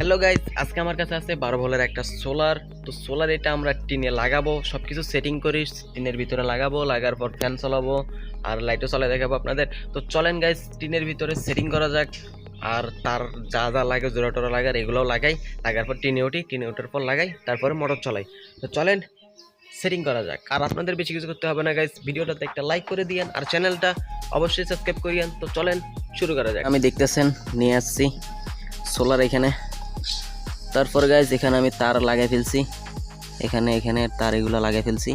Hello guys আজকে আমার কাছে আছে বারো ভোল্টের একটা সোলার তো সোলার এটা আমরা টিনে লাগাবো সব কিছু সেটিং করি, টিনের ভিতরে লাগাবো, লাগার পর ফ্যান চালাবো, আর লাইটও চালাই দেখাবো আপনাদের। তো চলেন গাইজ টিনের ভিতরে সেটিং করা যাক, আর তার যা যা লাগে, জোড়া টোরা লাগার, এগুলোও লাগাই। লাগার পর টিনে উঠি, টিনে ওঠার পর লাগাই, তারপরে মোটর চলাই। তো চলেন সেটিং করা যাক। আর আপনাদের বেশি কিছু করতে হবে না গাইজ ভিডিওটাতে একটা লাইক করে দিয়েন, আর চ্যানেলটা অবশ্যই সাবস্ক্রাইব করিয়েন। তো চলেন, শুরু করা যাক। আমি দেখতেছেন, নিয়ে আসছি সোলার এখানে। তারপর গাইজ এখানে আমি তার লাগাই ফেলছি। এখানে এখানে তার এগুলো লাগাই ফেলছি।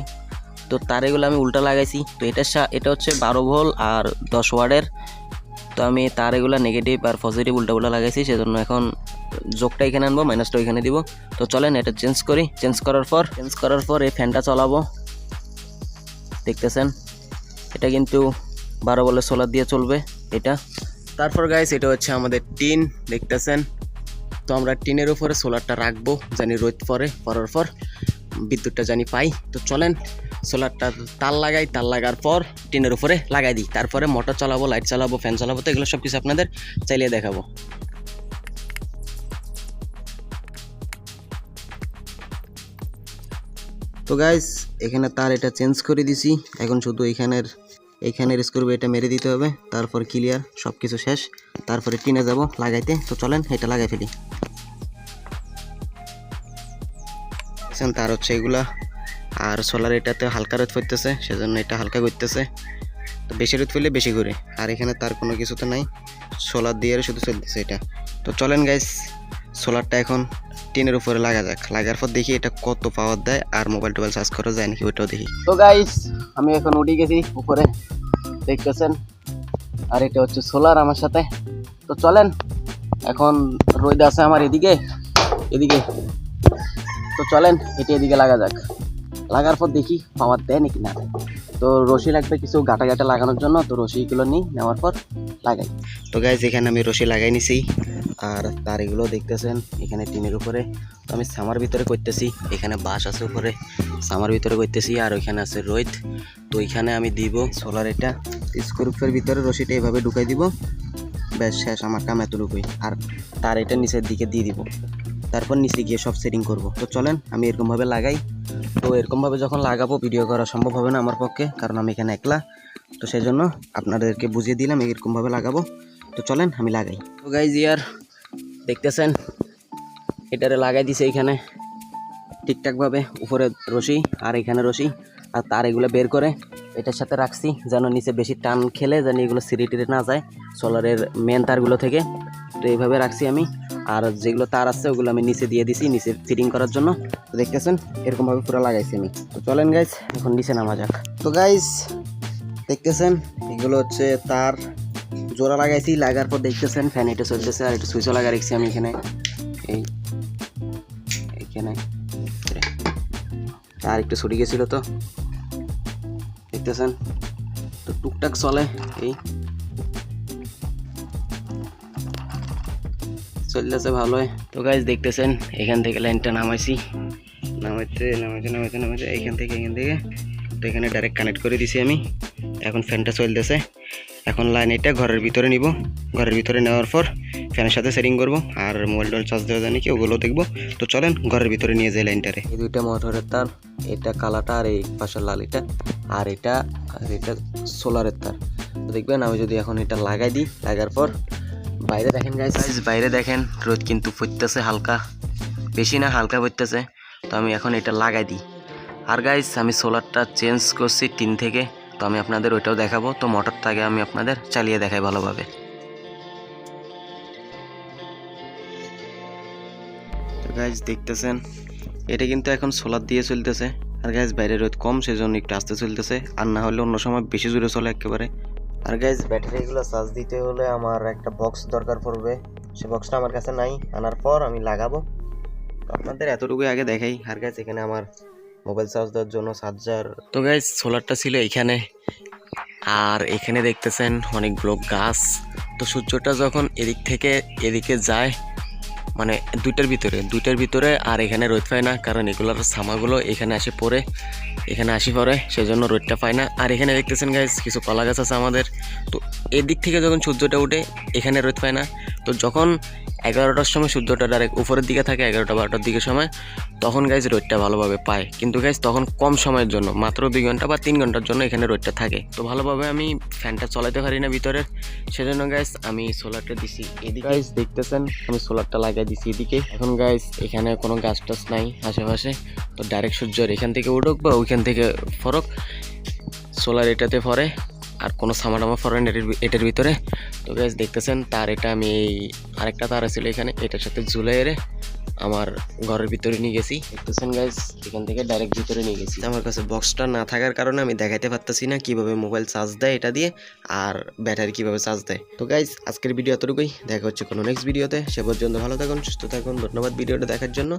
তো তার এগুলো আমি উল্টা লাগাইছি। তো এটা এটা হচ্ছে বারো ভোল আর দশ ওয়ার্ডের। তো আমি তার এগুলো নেগেটিভ আর পজিটিভ উল্টা উল্টা লাগাইছি, সেজন্য এখন যোগটা এখানে আনব মাইনাসটা এখানে দিব। তো চলেন, এটা চেঞ্জ করি। চেঞ্জ করার পর চেঞ্জ করার পর এই ফ্যানটা চালাবো। দেখতেছেন? এটা কিন্তু বারো বলে সোলার দিয়ে চলবে, এটা। তারপর গাইস এটা হচ্ছে আমাদের টিন, দেখতেছেন? তো আমরা টিনের উপরে সোলারটা রাখব, জানি রোদ পরে, পরার পর বিদ্যুৎটা জানি পাই। তো চলেন, সোলারটা তার লাগাই, তার লাগার পর টিনের উপরে লাগাই দিই। তারপরে মোটর চালাবো, লাইট চালাবো, ফ্যান চালাবো, তো এগুলো সব কিছু আপনাদের চালিয়ে দেখাবো। তো গাইস এখানে তার এটা চেঞ্জ করে দিছি। এখন শুধু এখানের এইখানের স্ক্রু এটা মেরে দিতে হবে, তারপর ক্লিয়ার সব কিছু শেষ, তারপরে টিনে যাব লাগাইতে। তো চলেন, এটা লাগাই ফেলি। তার হচ্ছে এগুলা। আর সোলার এটাতে হালকা রোদ পড়তেছে, সেজন্য এটা হালকা করতেছে। তো বেশি রোদ পড়লে বেশি করে আর এখানে তার কোনো কিছু তো নাই। সোলার দিয়ে শুধু চলতেছে এটা। তো চলেন গাইস সোলারটা এখন টিনের উপরে লাগা যাক। লাগার পর দেখি এটা কত পাওয়ার দেয়, আর মোবাইল টোবাইল চার্জ করা যায় নাকি, ওইটাও দেখি। তো গাইস আমি এখন উঠে গেছি উপরে। দেখতেছেন। আর এটা হচ্ছে সোলার আমার সাথে। তো চলেন, এখন রোদ আছে আমার এদিকে এদিকে। তো চলেন, এটি এদিকে লাগা যাক। লাগার পর দেখি পাওয়ার দেয় নাকি না। তো রশি লাগবে কিছু গাটা গাটা লাগানোর জন্য, তো রশিগুলো নিই, নেওয়ার পর লাগাই। তো গাইজ এখানে আমি রশি লাগাই নিছি। আর তার এগুলো দেখতেছেন এখানে টিনের উপরে। তো আমি সামার ভিতরে করতেছি, এখানে বাঁশ আছে উপরে, সামার ভিতরে করতেছি আর ওইখানে আছে রোদ তো এখানে আমি দিব সোলার এটা স্ক্রুপের ভিতরে রশিটা এভাবে ঢুকাই দিব। ব্যাস, শেষ আমার কাম এতটুকুই। আর তার এটা নিচের দিকে দিয়ে দিব। তারপর নিচে গিয়ে সব সেটিং করব। তো চলেন, আমি এরকমভাবে লাগাই। তো এরকমভাবে যখন লাগাবো ভিডিও করা সম্ভব হবে না আমার পক্ষে, কারণ আমি এখানে একলা। তো সেই জন্য আপনাদেরকে বুঝিয়ে দিলাম এরকমভাবে লাগাবো। তো চলেন, আমি লাগাই। তো গাইজ ইয়ার দেখতেছেন? এটারে লাগাই দিছে এখানে। ঠিকঠাকভাবে উপরে রশি আর এখানে রশি। আর তার এগুলো বের করে এটার সাথে রাখছি, যেন নিচে বেশি টান খেলে যেন এগুলো সিঁড়ি টিড়ে না যায় সোলারের মেন তারগুলো থেকে। তো এইভাবে রাখছি আমি। আর যেগুলো তার আছে, ওগুলো আমি নিচে দিয়ে দিছি, নিচে ফিটিং করার জন্য। তো দেখতেছেন এরকমভাবে পুরো লাগাইছি আমি। তো চলেন গাইজ এখন নিচে নামা যাক। তো গাইজ দেখতেছেন, এগুলো হচ্ছে তার জোড়া লাগাইছি, লাগার পর দেখতেছেন ফ্যান এটা চলতেছে, আর একটু সুইচও লাগা রেখেছি আমি এখানে। এই, এখানে আর একটু ছুটি গেছিল তো। দেখতেছেন? তো টুকটাক চলে, এই। চলতেছে ভালোই। তো গাইজ দেখতেছেন, এখান থেকে লাইনটা নামাইছি। নামাইতে নামাইতে নামাইতে নামাইতে, এখান থেকে এখান থেকে। তো এখানে ডাইরেক্ট কানেক্ট করে দিছি আমি। এখন ফ্যানটা চলতেছে। এখন লাইন এটা ঘরের ভিতরে নিব। ঘরের ভিতরে নেওয়ার পর ফ্যানের সাথে সেটিং করব, আর মোবাইল টোবাইল চার্জ দেওয়া যায় নাকি ওগুলো দেখব। তো চলেন ঘরের ভিতরে নিয়ে যাই লাইনটারে এই দুইটা মোটরের তার, এটা কালাটা আর এই পাশের লাল এটা আর এটা আর এটা সোলারের তার। দেখবেন, আমি যদি এখন এটা লাগাই দিই, লাগার পর বাইরে দেখেন গাইজ বাইরে দেখেন, রোদ কিন্তু পড়তেছে হালকা। বেশি না, হালকা পড়তেছে। তো আমি এখন এটা লাগাই দিই। আর গাইজ আমি সোলারটা চেঞ্জ করছি তিন থেকে তো আমি আপনাদের ওইটাও দেখাবো। তো মোটরটাকে আমি আপনাদের চালিয়ে দেখাই ভালোভাবে। তো গাইজ দেখতেছেন, এটা কিন্তু এখন সোলার দিয়ে চলতেছে। আর গাইজ বাইরে রোদ কম, সেজন্য একটু আস্তে চলতেছে। আর না হলে অন্য সময় বেশি জোরে চলে একেবারে। আর গাইজ ব্যাটারিগুলো চার্জ দিতে হলে আমার একটা বক্স দরকার পড়বে। সে বক্সটা আমার কাছে নাই, আনার পর আমি লাগাবো। আপনাদের এতটুকুই আগে দেখাই। আর গাইজ এখানে আমার মোবাইল চার্জ দেওয়ার জন্য চার্জার তো গাইজ সোলারটা ছিল এখানে। আর এখানে দেখতেছেন অনেকগুলো গাছ। তো সূর্যটা যখন এদিক থেকে এদিকে যায় মানে দুইটার ভিতরে দুইটার ভিতরে আর এখানে রোদ পায় না, কারণ এগুলোর সামাগুলো এখানে আসে পড়ে, এখানে আসি পড়ে সেই জন্য রোদটা পায় না। আর এখানে দেখতেছেন গাইজ কিছু কলা গাছ আছে আমাদের। তো এদিক থেকে যখন সূর্যটা উঠে, এখানে রোদ পায় না। তো যখন এগারোটার সময় সূর্যটা ডাইরেক্ট উপরের দিকে থাকে, এগারোটা বারোটার দিকে সময়। তখন গাইজ রোদটা ভালোভাবে পায়। কিন্তু গাইজ তখন কম সময়ের জন্য, মাত্র দুই ঘণ্টা বা তিন ঘণ্টার জন্য এখানে রোদটা থাকে। তো ভালোভাবে আমি ফ্যানটা চালাতে পারি না ভিতরে সেজন্য গাইজ আমি সোলারটা দিছি এদিকে। গাইজ দেখতেছেন? আমি সোলারটা লাগাই দিছি এদিকে। এখন গাইজ এখানে কোনো গাছ টাছ নাই আশেপাশে। তো ডাইরেক্ট সূর্যের এখান থেকে উঠুক বা ওইখান থেকে ফরক সোলার এটাতে ফরে আর কোনো সামাটামা ফরেন এটার ভিতরে। তো গাইজ দেখতেছেন, তার এটা আমি এই আরেকটা তার ছিল এখানে, এটার সাথে ঝুলে এরে আমার ঘরের ভিতরে নিয়ে গেছি। দেখতেছেন গাইজ এখান থেকে ডাইরেক্ট ভিতরে নিয়ে গেছি। আমার কাছে বক্সটা না থাকার কারণে আমি দেখাইতে পারতেছি না কীভাবে মোবাইল চার্জ দেয় এটা দিয়ে আর ব্যাটারি কীভাবে চার্জ দেয়। তো গাইজ আজকের ভিডিও এতটুকুই। দেখা হচ্ছে কোনো নেক্সট ভিডিওতে সে পর্যন্ত ভালো থাকুন, সুস্থ থাকুন। ধন্যবাদ ভিডিওটা দেখার জন্য।